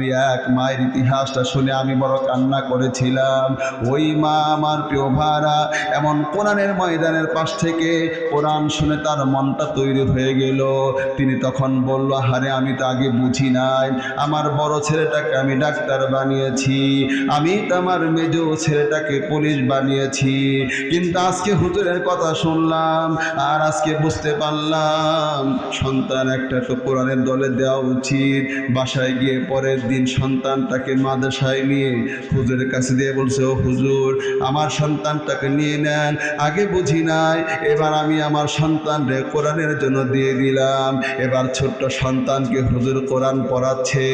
আমি এক মায়ের ইতিহাসটা শুনে আমি বড় কান্না করেছিলাম। ওই মা আমার প্রিয় ভাড়া, এমন কোরআনের ময়দানের পাশ থেকে কোরআন শুনে তার মনটা তৈরি হয়ে গেল। তিনি তখন বলল হারে আমি তো আগে বুঝি নাই। আমার বড় ছেলেটাকে আমি ডাক্তার বানিয়েছি। আমি তো আমার মেজ ছেলেটাকে পুলিশ বানিয়েছি। কিন্তু আজকে হুতুরের কথা শুনলাম, আর আজকে বুঝতে পারলাম, সন্তান একটা তো কোরআনের দলে দেওয়া উচিত। বাসায় গিয়ে পরের দিন সন্তানটাকে মাদ্রাসায় নিয়ে হুজুরের কাছে দিয়ে বলছে, ও হুজুর, আমার সন্তানটাকে নিয়ে নেন। আগে বুঝি নাই, এবার আমি আমার সন্তানরে কোরআনের জন্য দিয়ে দিলাম। এবার ছোট্ট সন্তানকে হুজুর কোরআন পড়াচ্ছে।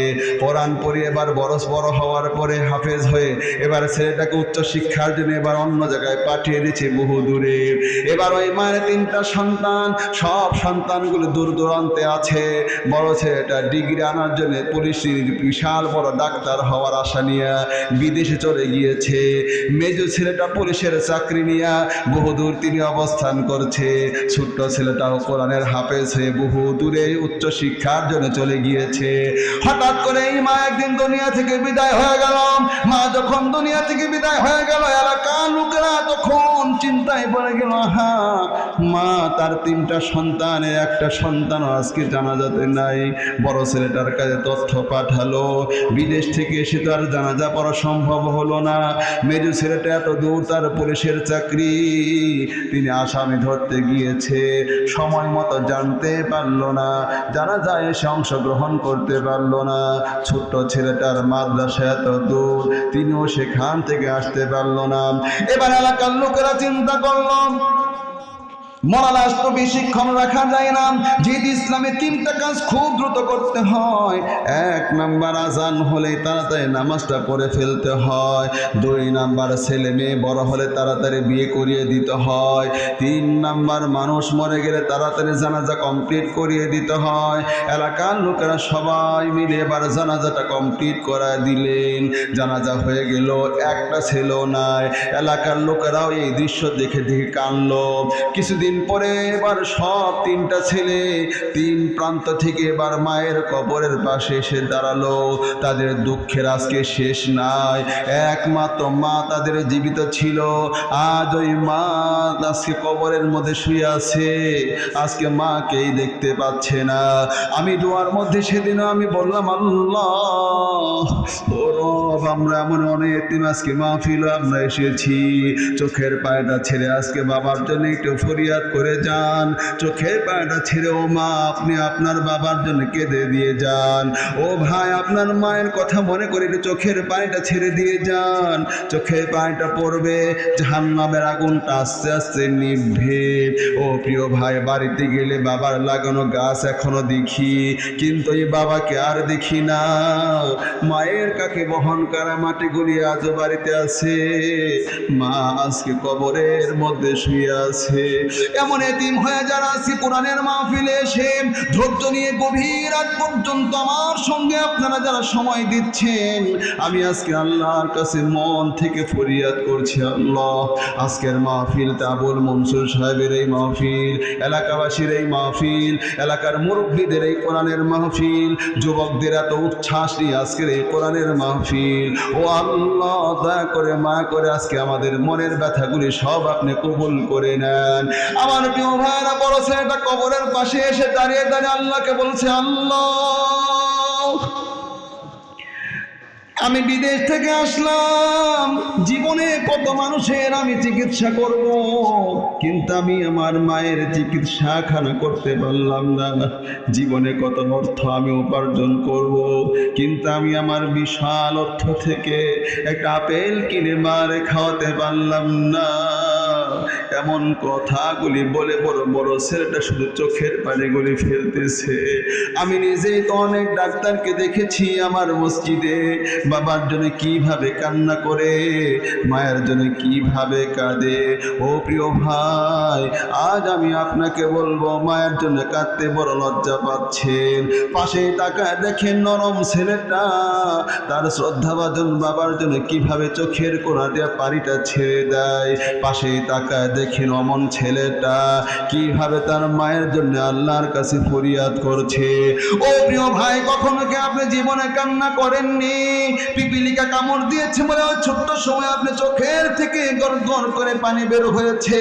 কোরআন পড়ে এবার বড় বড় হওয়ার পরে হাফেজ হয়ে এবার ছেলেটাকে উচ্চ শিক্ষার জন্য এবার অন্য জায়গায় পাঠিয়ে দিচ্ছে বহু দূরে। এবার ওই মায়ের তিনটা সন্তান, সব সন্তানগুলো দূর দূরান্তে আছে। বড় ছেলেটা ডিগ্রি আনার জন্য পুলিশের বিশাল বড় ডাক্তার হওয়ার আশা নিয়ে বিদেশে চলে গিয়েছে। মেজ ছেলেটা পুলিশের চাকরি নিয়ে বহুদূর তিনি অবস্থান করছে। ছোট্ট ছেলেটাও কোরআনের হাফেজ হয়ে বহু দূরে উচ্চ শিক্ষার জন্য চলে গিয়েছে। হঠাৎ করে এই মা একদিন দুনিয়া থেকে বিদায় হয়ে গেল। মা যখন দুনিয়া থেকে বিদায় হয়ে গেল, এলাকার লোকেরা তখন চিন্তায় পড়ে গেল হ্যাঁ মা তার তিনটা সন্তানের একটা সন্তান আজকে জানা যাতে নাই। বড় ছেলেটার কাছে তথ্য পাঠালো বিদেশ থেকে এসে তো আর জানাজা পড়া সম্ভব হলো না। মেজু ছেলেটা এত দূর, তার পুলিশের চাকরি। তিনি আসামি ধরতে গিয়েছে, সময় মতো জানতে পারল না। জানা যায় এসে অংশগ্রহণ করতে পারল না। ছোট্ট ছেলেটার মাদ্রাসা এত দূর, তিনিও সেখান থেকে আসতে পারল না। এবার এলাকার লোকেরা চিন্তা করলাম মরা লাশ তো বেশিক্ষণ রাখা যায় না। যেহেতু ইসলামে তিনটা কাজ খুব দ্রুত করতে হয়। এক নাম্বার আজান হলে তাড়াতাড়ি নামাজটা পড়ে ফেলতে হয়। দুই নাম্বার ছেলে মেয়ে বড় হলে তাড়াতাড়ি বিয়ে করিয়ে দিতে হয়। তিন নাম্বার মানুষ মরে গেলে তাড়াতাড়ি জানাজা কমপ্লিট করিয়ে দিতে হয়। এলাকার লোকেরা সবাই মিলে এবার জানাজাটা কমপ্লিট করা দিলেন। জানাজা হয়ে গেল, একটা ছেলেও নাই। এলাকার লোকেরাও এই দৃশ্য দেখে দেখে কানলো। কিছুদিন পরে এবার সব তিনটা ছেলে তিন প্রান্ত থেকে এবার মায়ের কবরের পাশে এসে দাঁড়াল। তাদের দুঃখের আজকে শেষ নাই। একমাত্র মা তাদের জীবিত ছিল। আজ ওই মা আজকে কবরের মধ্যে শুয়ে আছে। আজকে মাকেই দেখতে পাচ্ছে না। আমি দোয়ার মধ্যে সেদিনও আমি বললাম, আল্লাহ আমরা এমন অনেক এতিম আজকে মাহফিল আমরা এসেছি। চোখের পায়টা ছেড়ে আজকে বাবার জন্য একটু ফরিয়াদ করে যান। চোখের পায়টা ছেড়ে, ও মা, আপনি আপনার বাবার জন্য কেঁদে দিয়ে যান। ও ভাই, আপনার মায়ের কথা মনে করে চোখের পানিটা ছেড়ে দিয়ে যান। চোখের পানিটা পড়বে, জাহান্নামের আগুনটা আস্তে আস্তে নিভে। ও প্রিয় ভাই, বাড়িতে গেলে বাবার লাগানো গাছ এখনও দেখি, কিন্তু এই বাবাকে আর দেখি না। মায়ের কাকে বহন করা মাটি মাটিগুলি আজও বাড়িতে আছে। মা আজকে কবরের মধ্যে শুয়ে আছে। এমন এতিম হয়ে যারা আজকে কোরআনের মাহফিলে এসে ধৈর্য নিয়ে গভীর রাত পর্যন্ত আমার সঙ্গে আপনারা যারা সময় দিচ্ছেন, আমি আজকে আল্লাহর কাছে মন থেকে ফরিয়াদ করছি, আল্লাহ। আজকের মাহফিল তাবুল মনসুর সাহেবের এই মাহফিল, এলাকাবাসীর এই মাহফিল, এলাকার মুরব্বীদের এই কোরআনের মাহফিল, যুবকদের এত উচ্ছ্বাস নিয়ে আজকের এই কোরআনের মাহফিল। ও আল্লাহ, দয়া করে মা করে আজকে আমাদের মনের ব্যথাগুলি সব আপনি কবুল করে নেন। আমার প্রিয় ভাইরা বড় ছেলেটা কবরের পাশে এসে দাঁড়িয়ে দাঁড়িয়ে আল্লাহকে বলছে, আল্লাহ, আমি বিদেশ থেকে আসলাম, জীবনে কত মানুষের আমি চিকিৎসা করব, কিন্তু আমি আমার মায়ের চিকিৎসা খানা করতে পারলাম না। জীবনে কত অর্থ আমি উপার্জন করব, কিন্তু আমি আমার বিশাল অর্থ থেকে একটা আপেল কিনে মারে খাওয়াতে পারলাম না। এমন কথাগুলি বলে বড় বড় ছেলেটা শুধু চোখের পানিগুলি ফেলতেছে। আমি নিজেই তো অনেক ডাক্তারকে দেখেছি আমার মসজিদে। বাবার জন্য কীভাবে কান্না করে, মায়ের জন্য কীভাবে কাঁদে। ও প্রিয় ভাই, আজ আমি আপনাকে বলব, মায়ের জন্য কাঁদতে বড় লজ্জা পাচ্ছেন। পাশে তাকায় দেখেন নরম ছেলেটা, তার শ্রদ্ধাভাজন বাবার জন্য কীভাবে চোখের কোনা দিয়ে পানিটা ছেড়ে দেয়। পাশে তাকায় দেখে দেখেন অমন ছেলেটা কীভাবে তার মায়ের জন্য আল্লাহর কাছে ফরিয়াদ করছে? ও প্রিয় ভাই, কখনো কি আপনি জীবনে কান্না করেননি? পিপিলিকা কামড় দিয়েছে বলে ওই ছোট্ট সময় আপনি চোখের থেকে গড় গড় করে পানি বের হয়েছে।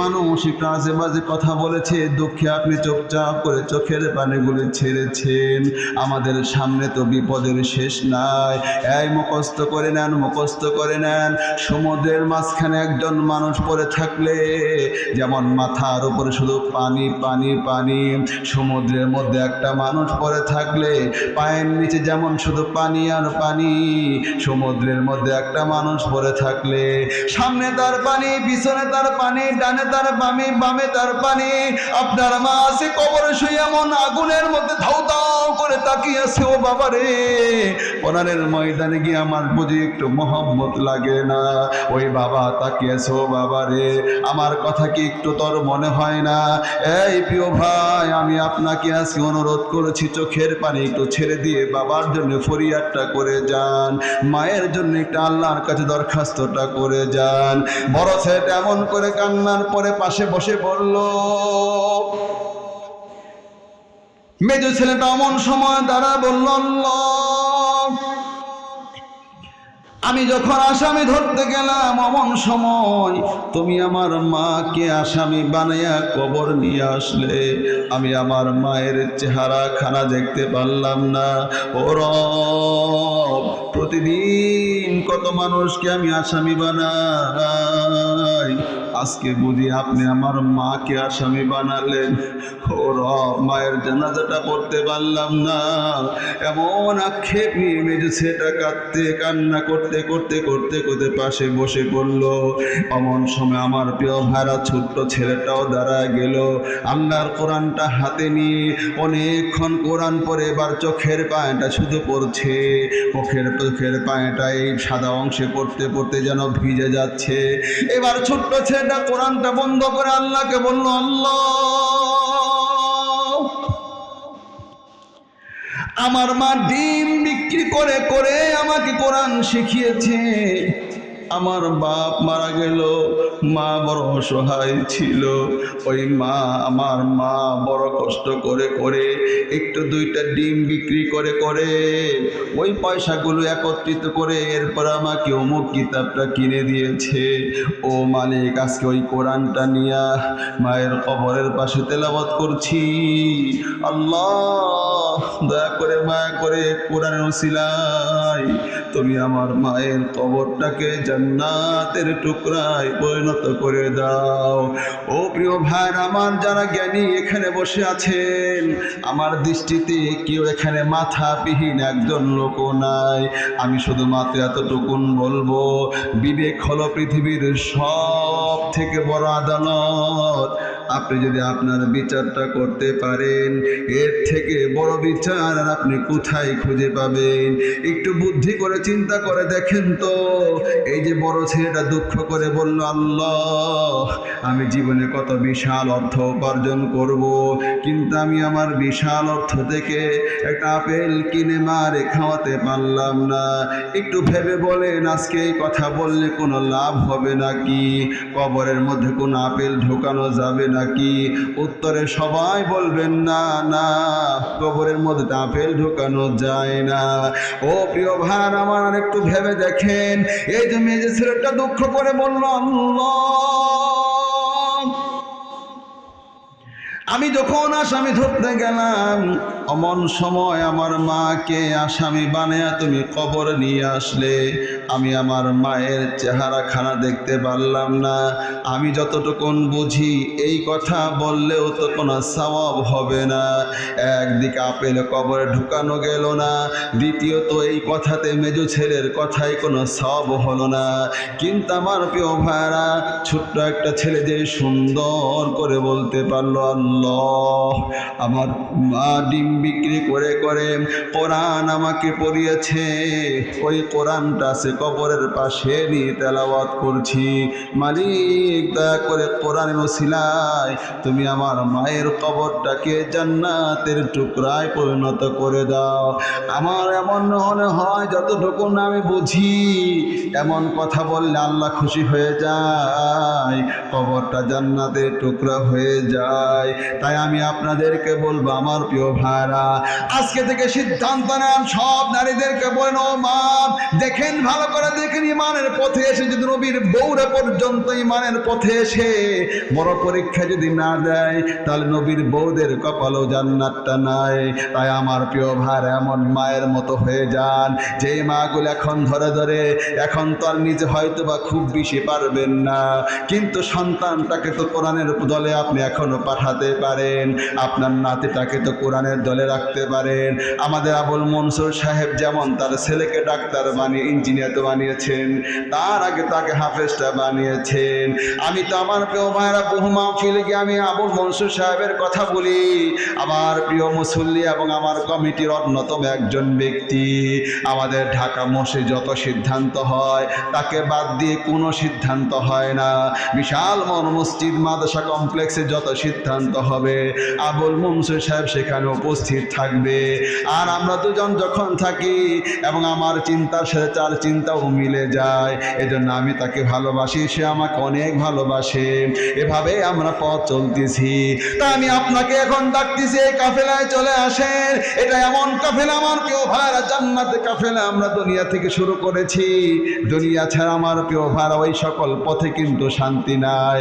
মানুষ একটু আজে বাজে কথা বলেছে, দুঃখে আপনি চুপচাপ করে চোখের পানিগুলি ছেড়েছেন। আমাদের সামনে তো বিপদের শেষ নাই। এই মুখস্থ করে নেন, মুখস্থ করে নেন। সমুদ্রের মাঝখানে একজন মানুষ পড়ে থাকলে, যেমন মাথার উপরে শুধু পানি পানি পানি, সমুদ্রের মধ্যে একটা মানুষ পরে থাকলে, পায়ের নিচে যেমন শুধু পানি আর পানি, সমুদ্রের মধ্যে একটা মানুষ পড়ে থাকলে, সামনে তার পানি, পিছনে তার পানি, ডানে তার বামে বামে তার পানি, আপনার মা আছে কবরে শুয়ে এমন আগুনের মধ্যে ধাউ ধাউ করে তাকিয়ে ও বাবা রে, কোরআনের ময়দানে গিয়ে আমার বুঝি একটু মহব্বত লাগে না? ওই বাবা তাকিয়েছে, ও বাবা রে, আমার কথা কি একটু তোর মনে হয় না? এই প্রিয় ভাই, আমি আপনাকে আজকে অনুরোধ করেছি, চোখের পানি একটু ছেড়ে দিয়ে বাবার জন্য ফরিয়াদটা করে যান, মায়ের জন্য একটু আল্লাহর কাছে দরখাস্তটা করে যান। বড় ছেলেটা এমন করে কান্নার পরে পাশে বসে পড়ল মেজো ছেলেটা অমন সময় দ্বারা বলল "আল্লাহ, আমি যখন আসামি ধরতে গেলাম অমন সময় তুমি আমার মাকে আসামি বানাইয়া কবর নিয়ে আসলে। আমি আমার মায়ের চেহারা খানা দেখতে পারলাম না। ও রব প্রতিদিন কত মানুষকে আমি আসামি বানাই। আজকে বুঝি আপনি আমার মাকে আসামি বানালেন। ও রব, মায়ের জানাজাটা পড়তে পারলাম না। এমন আক্ষেপ নিয়ে মেজে সেটা কাঁদতে, কান্না করতে করতে করতে করতে পাশে বসে পড়ল। অমন সময় আমার প্রিয় ভাইরা ছোট্ট ছেলেটাও দাঁড়ায় গেল। আল্লাহর কোরআনটা হাতে নিয়ে অনেকক্ষণ কোরআন পরে এবার চোখের পায়েটা শুধু পড়ছে। চোখের চোখের পায়েটা এই সাদা অংশে পড়তে পড়তে যেন ভিজে যাচ্ছে। এবার ছোট্ট ছেলেটা কোরআনটা বন্ধ করে আল্লাহকে বলল, আল্লাহ, আমার মা ডিম বিক্রি করে করে আমাকে কোরআন শিখিয়েছে। আমার বাপ মারা গেল, মা বড় অসহায় ছিল। ওই মা আমার মা বড় কষ্ট করে করে একটু দুইটা ডিম বিক্রি করে করে ওই পয়সাগুলো একত্রিত করে এরপর আমাকে অমুক কিতাবটা কিনে দিয়েছে। ও মালিক, আজকে ওই কোরআনটা নিয়ে মায়ের কবরের পাশে তেলাওয়াত করছি। আল্লাহ, দয়া করে মায়া করে কোরআনের উসিলায় তুমি আমার মায়ের কবরটাকে জান্নাতের টুকরায় পরিণত করে দাও। ও প্রিয় ভাই আমার যারা জ্ঞানী এখানে বসে আছেন, আমার দৃষ্টিতে কেউ এখানে মাথাবিহীন একজন লোকও নাই। আমি শুধু মাত্র এতটুকুন বলব, বিবেক হলো পৃথিবীর সব থেকে বড় আদালত। আপনি যদি আপনার বিচারটা করতে পারেন, এর থেকে বড় বিচার আর আপনি কোথায় খুঁজে পাবেন? একটু বুদ্ধি করে চিন্তা করে দেখেন তো। এই যে বড় ছেলেটা দুঃখ করে বলল, আল্লাহ, আমি জীবনে কত বিশাল অর্থ উপার্জন করব। কিন্তু আমি আমার বিশাল অর্থ থেকে একটা আপেল কিনে মারে খাওয়াতে পারলাম না। একটু ভেবে বলেন, আজকে এই কথা বললে কোনো লাভ হবে নাকি? কবরের মধ্যে কোনো আপেল ঢোকানো যাবে নাকি? উত্তরে সবাই বলবেন, না না, কবরের মধ্যে আপেল ঢোকানো যায় না। ও প্রিয় ভাই আমার একটু ভেবে দেখেন। এই যে মেজে ছেলেটা দুঃখ করে বলল, আল্লাহ! আমি যখন আসামি ধরতে গেলাম, অমন সময় আমার মাকে আসামি বানায়া তুমি কবর নিয়ে আসলে। আমি আমার মায়ের চেহারা খানা দেখতে পারলাম না। আমি যতটুকুন বুঝি, এই কথা বললেও তো কোনো সওয়াব হবে না। একদিকে আপেল কবরে ঢুকানো গেল না, দ্বিতীয়ত এই কথাতে মেজু ছেলের কথাই কোনো সব হলো না। কিন্তু আমার প্রিয় ভাইরা ছোট্ট একটা ছেলে যে সুন্দর করে বলতে পারল, আল্লাহ আল্লাহ, আমার মা ডিম বিক্রি করে করে কোরআন আমাকে পড়িয়েছে। ওই কোরআনটা সে কবরের পাশে নিয়ে তেলাওয়াত করছি। মালিক, দয়া করে কোরআনের ওসিলায় তুমি আমার মায়ের কবরটাকে জান্নাতের টুকরায় পরিণত করে দাও। আমার এমন মনে হয় যতটুকু না আমি বুঝি, এমন কথা বললে আল্লাহ খুশি হয়ে যায়, কবরটা জান্নাতের টুকরা হয়ে যায়। তাই আমি আপনাদেরকে বলব, আমার প্রিয় ভাইরা আজকে থেকে সিদ্ধান্ত নেন, সব নারীদেরকে বলেন ও মা দেখেন, ভালো করে দেখেন ইমানের পথে এসে যদি নবীর বৌরা পর্যন্ত ইমানের পথে এসে বড় পরীক্ষা যদি না দেয়, তাহলে নবীর বৌদের কপালও জান্নাতটা নাই। তাই আমার প্রিয় ভাই এমন মায়ের মতো হয়ে যান। যে মাগুলো এখন ধরে ধরে, এখন তো আর নিজে হয়তো বা খুব বেশি পারবেন না। কিন্তু সন্তানটাকে তো কোরআনের দলে আপনি এখনও পাঠাতে পারেন, আপনার নাতিটাকে তো কোরআনের দলে রাখতে পারেন। আমাদের আবুল মনসুর সাহেব যেমন তার ছেলেকে ডাক্তার বানিয়ে, ইঞ্জিনিয়ার তো বানিয়েছেন, তার আগে তাকে হাফেজটা বানিয়েছেন। আমি তো আমার প্রিয় ভাইরা বহু মাহফিলে গিয়ে আমি আবুল মনসুর সাহেবের কথা বলি। আমার প্রিয় মুসল্লি এবং আমার কমিটির অন্যতম একজন ব্যক্তি। আমাদের ঢাকা মসে যত সিদ্ধান্ত হয়, তাকে বাদ দিয়ে কোনো সিদ্ধান্ত হয় না। বিশাল মন মসজিদ, মাদ্রাসা কমপ্লেক্সে যত সিদ্ধান্ত হবে। আবুল মনসুর সাহেব সেখানে উপস্থিত থাকবে। আর আমরা দুজন যখন থাকি এবং আমার চিন্তার সাথে তার চিন্তাও মিলে যায়। এজন্য আমি তাকে ভালোবাসি, সে আমাকে অনেক ভালোবাসে। এভাবে আমরা পথ চলতেছি। তা আমি আপনাকে এখন ডাকতেছি, এই কাফেলায় চলে আসেন। এটা এমন কাফেলা আমার কেউ ভাইরা, জান্নাতে কাফেলা আমরা দুনিয়া থেকে শুরু করেছি। দুনিয়া ছাড়া আমার প্রিয় ভাইরা ওই সকল পথে কিন্তু শান্তি নাই।